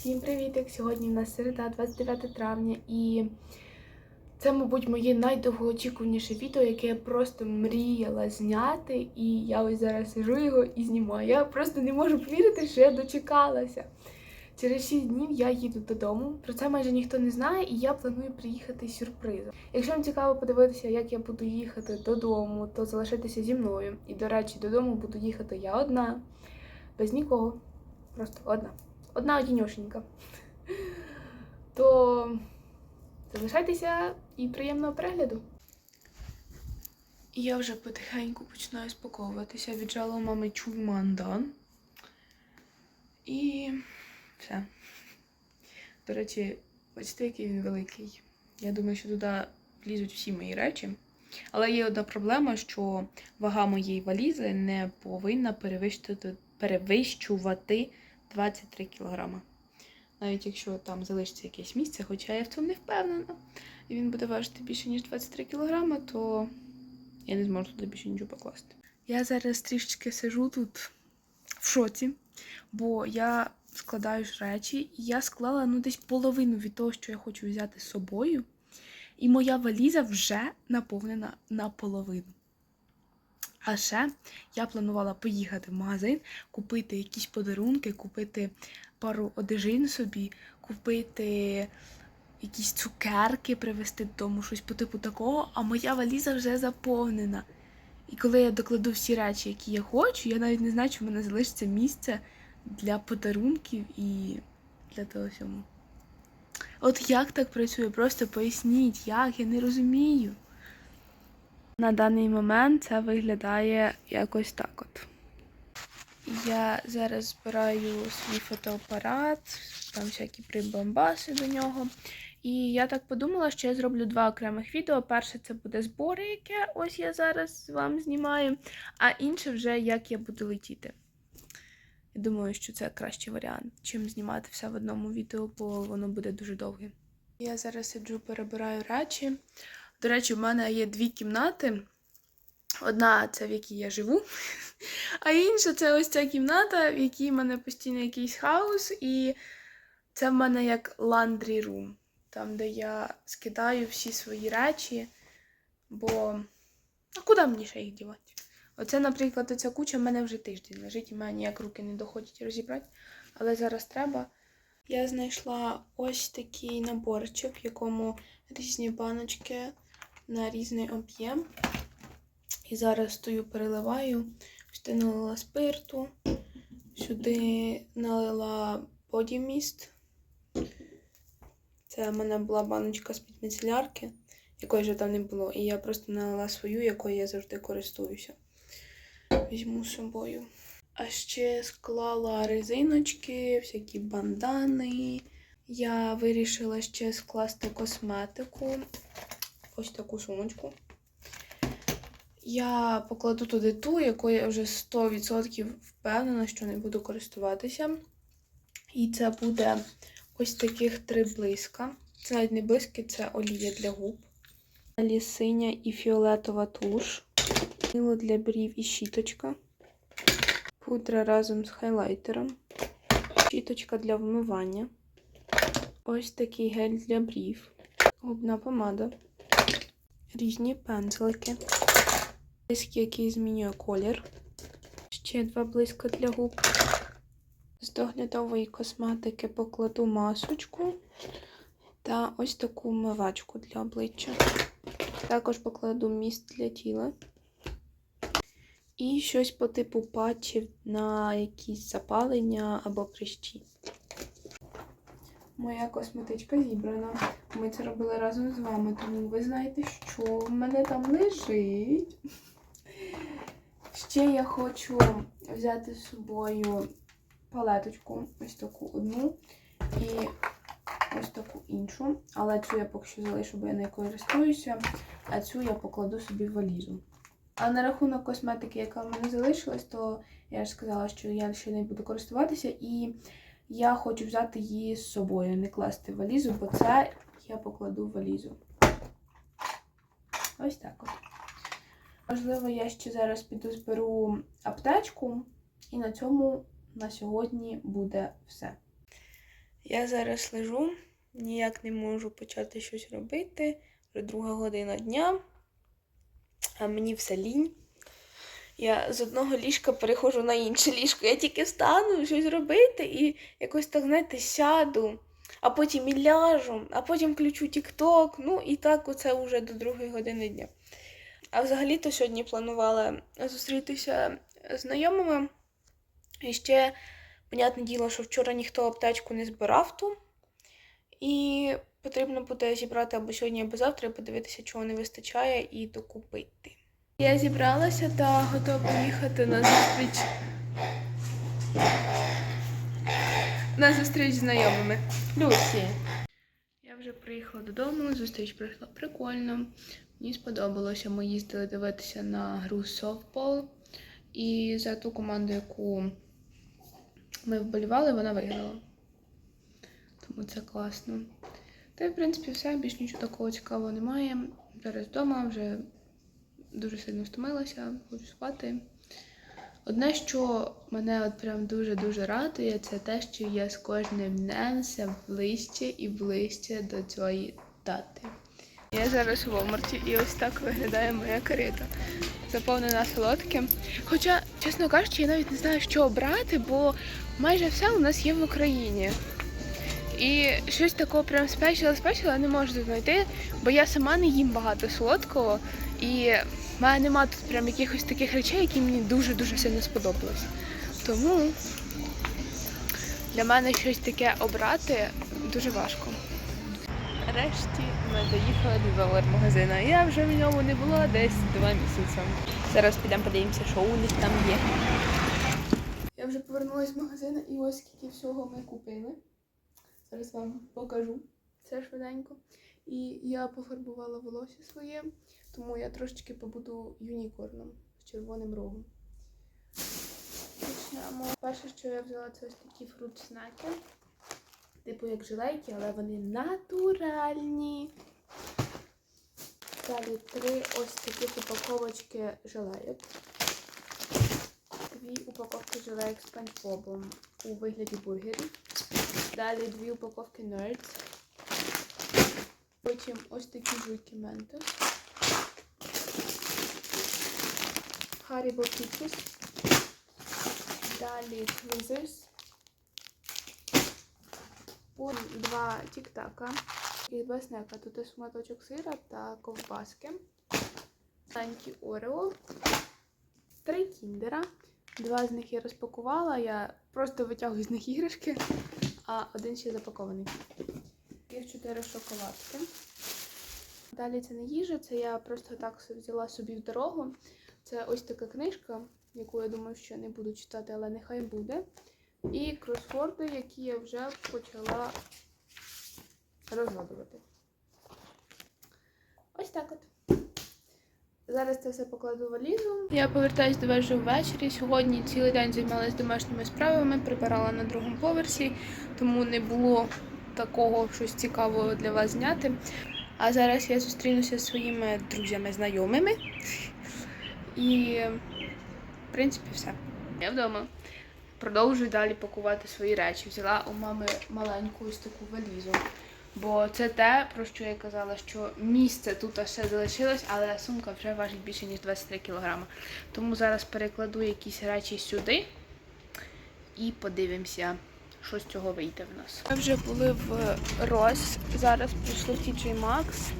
Всім привітик! Сьогодні в нас середа, 29 травня, і це, мабуть, моє найдовгоочікуваніше відео, яке я просто мріяла зняти. І я ось зараз сижу його і знімаю. Я просто не можу повірити, що я дочекалася. Через 6 днів я їду додому. Про це майже ніхто не знає, і я планую приїхати з сюрпризом. Якщо вам цікаво подивитися, як я буду їхати додому, то залишайтеся зі мною. І, до речі, додому буду їхати я одна, без нікого. Просто одна. Одна одіньошенька. То залишайтеся і приємного перегляду. Я вже потихеньку починаю спаковуватися. Віджала у мами чумандан. І все. До речі, бачите, який він великий. Я думаю, що туди влізуть всі мої речі. Але є одна проблема, що вага моєї валізи не повинна перевищувати, перевищувати 23 кілограма. Навіть якщо там залишиться якесь місце, хоча я в цьому не впевнена, і він буде важити більше, ніж 23 кілограма, то я не зможу туди більше нічого покласти. Я зараз трішечки сижу тут в шоці, бо я складаю ж речі, і я склала ну, десь половину від того, що я хочу взяти з собою. І моя валіза вже наповнена наполовину. А ще я планувала поїхати в магазин, купити якісь подарунки, купити пару одежин собі, купити якісь цукерки, привезти додому, щось по типу такого, а моя валіза вже заповнена. І коли я докладу всі речі, які я хочу, я навіть не знаю, чи в мене залишиться місце для подарунків і для того всього. От як так працює? Просто поясніть, як, я не розумію. На даний момент це виглядає якось так от. Я зараз збираю свій фотоапарат, там всякі прибамбаси до нього. І я так подумала, що я зроблю два окремих відео. Перше це буде збори, яке ось я зараз вам знімаю, а інше вже як я буду летіти. Я думаю, що це кращий варіант, чим знімати все в одному відео, бо воно буде дуже довге. Я зараз сиджу, перебираю речі. До речі, в мене є дві кімнати. Одна це в якій я живу, а інша це ось ця кімната, в якій в мене постійно якийсь хаос, і це в мене як laundry room, там, де я скидаю всі свої речі, бо а куди мені ще їх дівати? Оце, наприклад, оця куча в мене вже тиждень лежить, і в мене ніяк руки не доходять розібрати, але зараз треба. Я знайшла ось такий наборчик, в якому різні баночки на різний об'єм. І зараз стою, переливаю. Сюди налила спирту, сюди налила бодіміст. Це в мене була баночка з-під міцелярки, якої вже там не було. І я просто налила свою, якою я завжди користуюся. Візьму з собою. А ще склала резиночки, всякі бандани. Я вирішила ще скласти косметику. Ось таку сумочку. Я покладу туди ту, якою я вже 100% впевнена, що не буду користуватися. І це буде ось таких три блиска. Це навіть не блиски, це олія для губ. Далі синя і фіолетова туш. Мило для брів і щіточка. Пудра разом з хайлайтером. Щіточка для вмивання. Ось такий гель для брів. Губна помада. Різні пензлики. Блиск, який змінює колір. Ще два блиска для губ. З доглядової косметики покладу масочку та ось таку вмивачку для обличчя. Також покладу міст для тіла. І щось по типу патчів на якісь запалення або прищі. Моя косметичка зібрана. Ми це робили разом з вами, тому ви знаєте, що в мене там лежить. Ще я хочу взяти з собою палеточку, ось таку одну і ось таку іншу. Але цю я поки що залишу, бо я не користуюся, а цю я покладу собі в валізу. А на рахунок косметики, яка в мене залишилась, то я ж сказала, що я ще не буду користуватися, і я хочу взяти її з собою, не класти валізу, бо це я покладу валізу. Ось так от. Можливо, я ще зараз піду зберу аптечку, і на цьому на сьогодні буде все. Я зараз лежу, ніяк не можу почати щось робити. Вже друга година дня, а мені все лінь. Я з одного ліжка переходжу на інше ліжко. Я тільки встану щось робити і якось так, знаєте, сяду, а потім і ляжу, а потім включу TikTok. Ну і так оце вже до другої години дня. А взагалі-то сьогодні планувала зустрітися з знайомими. І ще, понятне діло, що вчора ніхто аптечку не збирав ту. І потрібно буде зібрати або сьогодні, або завтра і подивитися, чого не вистачає, і докупити. Я зібралася та готова поїхати на зустріч. На зустріч з знайомими. Люсі. Я вже приїхала додому, зустріч пройшла прикольно. Мені сподобалося. Ми їздили дивитися на гру софтбол. І за ту команду, яку ми вболівали, вона виграла. Тому це класно. Та в принципі, все, більш нічого такого цікавого немає. Зараз вдома вже дуже сильно втомилася, хочу спати. Одне, що мене от прям дуже-дуже радує, це те, що я з кожним днем все ближче і ближче до цієї дати. Я зараз у Walmart і ось так виглядає моя карета. Заповнена солодким. Хоча, чесно кажучи, я навіть не знаю, що обрати, бо майже все у нас є в Україні. І щось такого прям спешила не можу знайти, бо я сама не їм багато солодкого, і в мене нема тут прям якихось таких речей, які мені дуже-дуже сильно сподобались. Тому для мене щось таке обрати дуже важко. Нарешті ми доїхали до долар-магазина. Я вже в ньому не була десь два місяці. Зараз підемо подивимося, що у них там є. Я вже повернулася з магазину і ось скільки всього ми купили. Зараз вам покажу це швиденько. І я пофарбувала волосся своє, тому я трошечки побуду юнікорном з червоним рогом. Почнемо. Перше, що я взяла, це ось такі фрут-снеки. Типу як жилейки, але вони натуральні. Далі три ось таких упаковочки жилейок. Дві упаковки жилейок з панчбобом у вигляді бургерів. Далі дві упаковки Nerds. Потім ось такі жуйки Mentos. Haribo Pieces. Далі Tweezers. Потім два тік-така. І два. Тут є шматочок сира та ковбаски. Маленькі Орео. Три кіндера. Два з них я розпакувала. Я просто витягую з них іграшки, а один ще запакований. Є чотири шоколадки. Далі це не їжа, це я просто так взяла собі в дорогу. Це ось така книжка, яку я думаю, що не буду читати, але нехай буде. І кросворди, які я вже почала розгадувати. Ось так от. Зараз це все покладу валізу. Я повертаюсь до вас вже ввечері. Сьогодні цілий день займалася домашніми справами, прибирала на другому поверсі, тому не було такого щось цікавого для вас зняти. А зараз я зустрінуся зі своїми друзями, знайомими. І, в принципі, все. Я вдома. Продовжую далі пакувати свої речі. Взяла у мами маленьку ось таку валізу. Бо це те, про що я казала, що місце тут ще залишилось, але сумка вже важить більше, ніж 23 кг. Тому зараз перекладу якісь речі сюди і подивимося, що з цього вийде в нас. Ми вже були в Рос, зараз прийшли в TJ Maxx.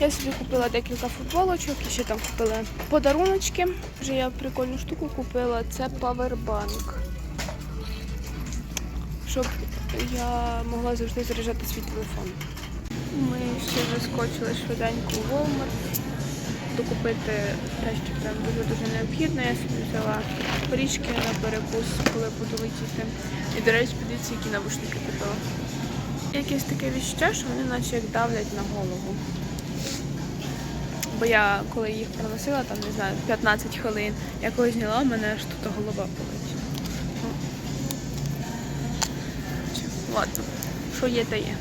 Я собі купила декілька футболочок і ще там купила подаруночки. Вже я прикольну штуку купила. Це павербанк. Щоб я могла завжди заряджати свій телефон. Ми ще заскочили швиденько у Walmart докупити те, що прям дуже-дуже необхідно. Я собі взяла порічки на перекус, коли буду летіти. І, до речі, подивіться, які навушники купила. Якесь таке відчуття, що вони наче як давлять на голову. Бо я коли їх проносила, там, не знаю, 15 хвилин, я коли зняла, в мене аж тут голова болить. Ну. Ладно, що є, то є.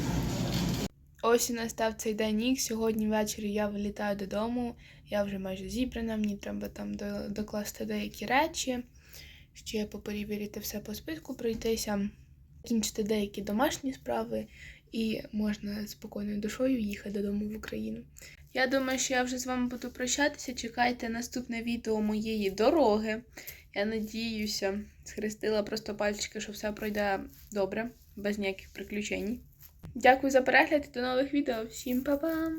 Ось і настав цей день Ікс. Сьогодні ввечері я вилітаю додому. Я вже майже зібрана, мені треба там докласти деякі речі. Ще поперевірити все по списку, пройтися. кінчити деякі домашні справи, і можна спокійною душою їхати додому в Україну. Я думаю, що я вже з вами буду прощатися. Чекайте наступне відео моєї дороги. Я надіюся, схрестила просто пальчики, що все пройде добре, без ніяких приключень. Дякую за перегляд і до нових відео. Всім па-па!